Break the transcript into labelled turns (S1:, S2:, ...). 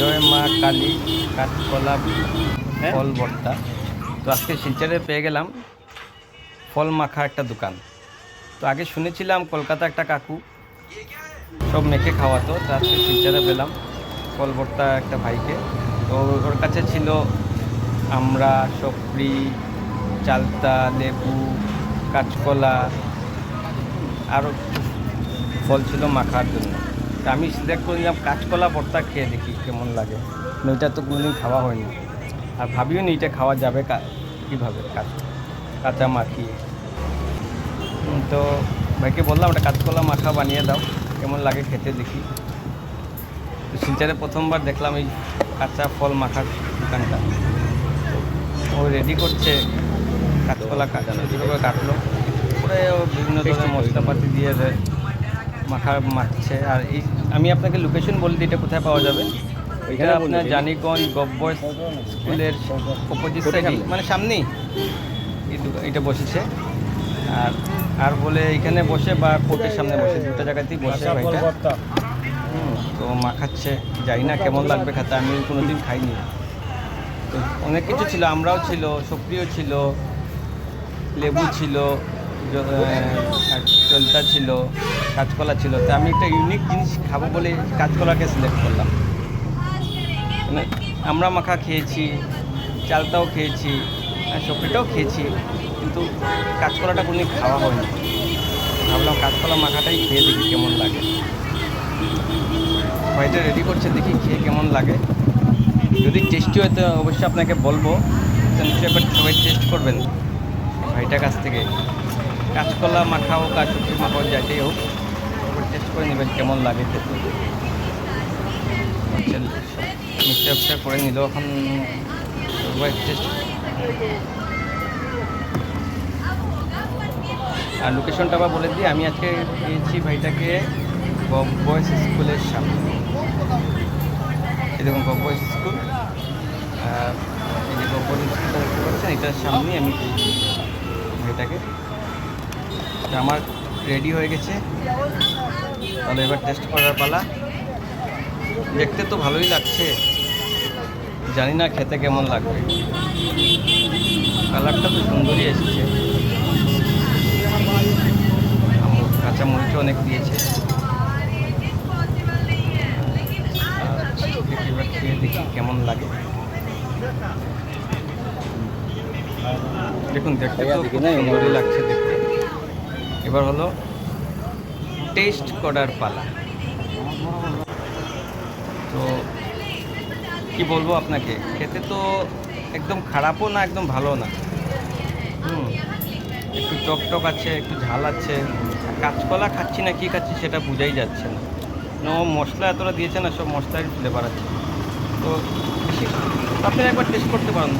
S1: জয় মা কালী, কাঠকলা ফল ভর্তা তো আজকে শিলচরে পেয়ে গেলাম ফল মাখা একটা দোকান। তো আগে শুনেছিলাম কলকাতা একটা কাকু, সব মেখে খাওয়াতো, তো আজকে শিলচরে পেলাম ফল ভর্তা একটা ভাইকে। তো ওর কাছে ছিল আমরা সপরি চালতা, লেবু কাঁচকলা আরও ফল ছিল মাখার জন্য। তা আমি সিলেক্ট করে নিলাম কাঁচকলা ভর্তা খেয়ে দেখি কেমন লাগে। ওইটা তো কোনোদিন খাওয়া হয়নি। আর ভাবিও নি এটা খাওয়া যাবে কীভাবে কাঁচ- কাঁচা মাখিয়ে তো ভাইকে বললাম ওটা কাঁচকলা মাখা বানিয়ে দাও কেমন লাগে খেতে দেখি। তো শিলচারে প্রথমবার দেখলাম এই কাঁচা ফল মাখার দোকানটা। ও রেডি করছে কাঁচকলা কাঁচা কীভাবে কাটলো? পরে ও বিভিন্ন ধরনের মশলাপাতি দিয়ে রে- মাখা মাখছে আর এই আমি আপনাকে লোকেশন বলে দিই এটা কোথায় পাওয়া যাবে? এটা আপনার জানিগঞ্জ গব্বর স্কুলের অপোজিট সাইডে মানে সামনেই। এটা বসেছে। আর আর বলে এখানে বসে বা কোর্টের সামনে বসে দুটো জায়গাতেই বসে ভাইটা। হুম, তো মাখাচ্ছে। জানি না কেমন লাগবে খাতে আমি কোনোদিন খাইনি। তো অনেক কিছু ছিল আমরাও ছিল সক্রিয় ছিল লেবু ছিল। জ- আহ, আর চলতা ছিল কাঁচকলা ছিল। তো আমি একটা ইউনিক জিনিস খাব বলে কাঁচকলাকে সিলেক্ট করলাম। মানে আমরা মাখা খেয়েছি চালতাও খেয়েছি সবজিটাও খেয়েছি কিন্তু কাঁচকলাটা কোনোদিন খাওয়া হয়নি। ভাবলাম কাঁচকলা মাখাটাই খেয়ে দেখি কেমন লাগে। ভাইটা রেডি করছে দেখি খেয়ে কেমন লাগে। যদি টেস্টি হয় তো অবশ্যই আপনাকে বলব। নিশ্চয়ই একবার সবাই টেস্ট করবেন। ভাইটার কাছ থেকে। কাঁচকলা মাখা হোক আর সবজি মাখা হোক যাইতেই হোক, একবার টেস্ট করে নেবেন, কেমন লাগে খেতে। মিক্সচার ফিক্সচার করে নিল এখন আর লোকেশনটা আবার বলে দিই, আমি আজকে পেয়েছি ভাইটাকে বয়েস স্কুলের সামনে। দেখুন বয়েস স্কুল। এই যে গব্বর স্কুলটা দেখতে পাচ্ছেন, এটার সামনেই আমি পেয়েছি ভাইটাকে। আমার রেডি হয়ে গেছে। তাহলে এবার টেস্ট করার পালা। দেখতে তো ভালোই লাগছে। জানি না খেতে কেমন লাগবে। কালারটা তো সুন্দরই এসেছে। কাঁচা মরিচও অনেক দিয়েছে। দেখি এবার খেয়ে দেখি কেমন লাগে। দেখুন দেখতে তো সুন্দরই লাগছে দেখতে। এবার হলো টেস্ট করার পালা। তো কি বলব আপনাকে, খেতে তো একদম খারাপও না, একদম ভালো না। হুম, একটু টক টক আছে, একটু ঝাল আছে। কাঁচকলা খাচ্ছি না, কি খাচ্ছি সেটা বোঝাই যাচ্ছে না। নো মশলা এতটা দিয়েছে না, সব মশলার ফ্লেভার আছে। তো বেশি আপনি একবার টেস্ট করতে পারেন।